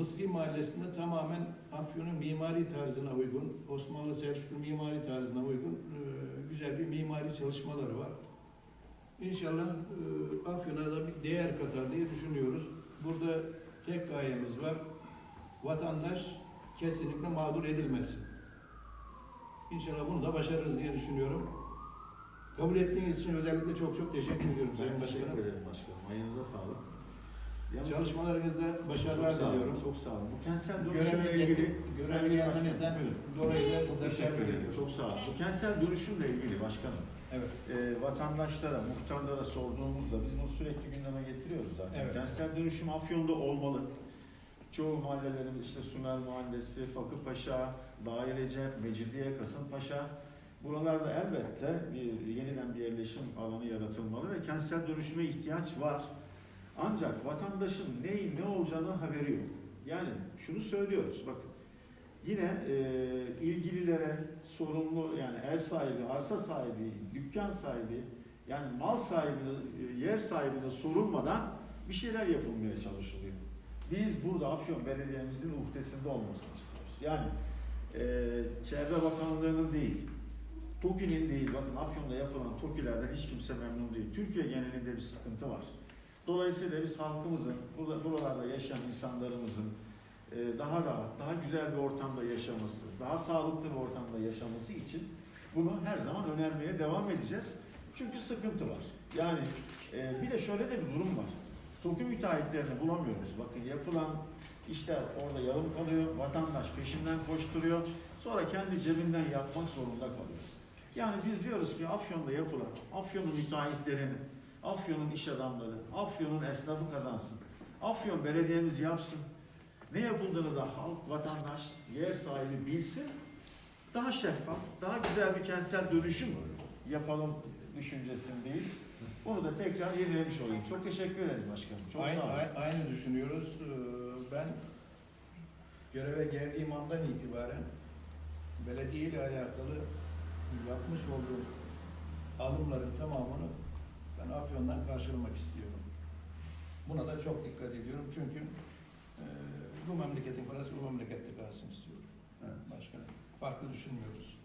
Mısri Mahallesi'nde tamamen Afyon'un mimari tarzına uygun, Osmanlı Selçuklu mimari tarzına uygun e, güzel bir mimari çalışmaları var. İnşallah e, Afyon'a da bir değer katar diye düşünüyoruz. Burada tek gayemiz var. Vatandaş kesinlikle mağdur edilmesin. İnşallah bunu da başarırız diye düşünüyorum. Kabul ettiğiniz için özellikle çok çok teşekkür ediyorum Sayın Ben teşekkür Başkanım. ederim başkanım. Ayınıza sağlık. Yalnız- Çalışmalarınızda başarılar çok diliyorum. Çok sağ olun. Bu kentsel dönüşümle ilgili Başkanım, buyurun. dolayı da Çok teşekkür tebrik ediyorum. Çok sağ olun. Bu kentsel dönüşümle ilgili başkanım. Evet. e, vatandaşlara, muhtarlara sorduğumuzda biz bunu sürekli gündeme getiriyoruz zaten. Evet. Kentsel dönüşüm Afyon'da olmalı. Çoğu mahallelerimiz işte Sümer Mahallesi, Fakırpaşa, Dairece, Mecidiye, Kasımpaşa buralarda elbette bir, yeniden bir yerleşim alanı yaratılmalı ve kentsel dönüşüme ihtiyaç var. Ancak vatandaşın neyin ne olacağını haberi yok. Yani şunu söylüyoruz bakın. Yine e, ilgililere sorumlu yani ev sahibi, arsa sahibi, dükkan sahibi yani mal sahibine, e, yer sahibine sorulmadan bir şeyler yapılmaya çalışılıyor. Biz burada Afyon Belediye'mizin uhdesinde olmasını istiyoruz. Yani e, Çevre Bakanlığı'nın değil, TOKİ'nin değil, bakın Afyon'da yapılan TOKİ'lerden hiç kimse memnun değil. Türkiye genelinde bir sıkıntı var. Dolayısıyla biz halkımızın, buralarda yaşayan insanlarımızın e, daha rahat, daha güzel bir ortamda yaşaması, daha sağlıklı bir ortamda yaşaması için bunu her zaman önermeye devam edeceğiz. Çünkü sıkıntı var. Yani e, bir de şöyle de bir durum var. TOKİ müteahhitlerini bulamıyoruz. Bakın yapılan işler orada yarım kalıyor, vatandaş peşinden koşturuyor, sonra kendi cebinden yapmak zorunda kalıyor. Yani biz diyoruz ki Afyon'da yapılan, Afyon'un müteahhitlerini, Afyon'un iş adamları, Afyon'un esnafı kazansın. Afyon belediyemiz yapsın. Ne yapıldığını da halk, vatandaş, yer sahibi bilsin. Daha şeffaf, daha güzel bir kentsel dönüşüm yapalım düşüncesindeyiz. Bunu da tekrar yenilemiş olayım. Çok teşekkür ederim başkanım. Çok aynı, sağ olun. aynı düşünüyoruz. Ee, Ben göreve geldiğim andan itibaren belediye ile alakalı yapmış olduğum alımların tamamını ben Afyon'dan karşılamak istiyorum. Buna da çok dikkat ediyorum çünkü e, bu memleketin parası bu memlekette kalsın istiyorum. Evet. Başka farklı düşünmüyoruz.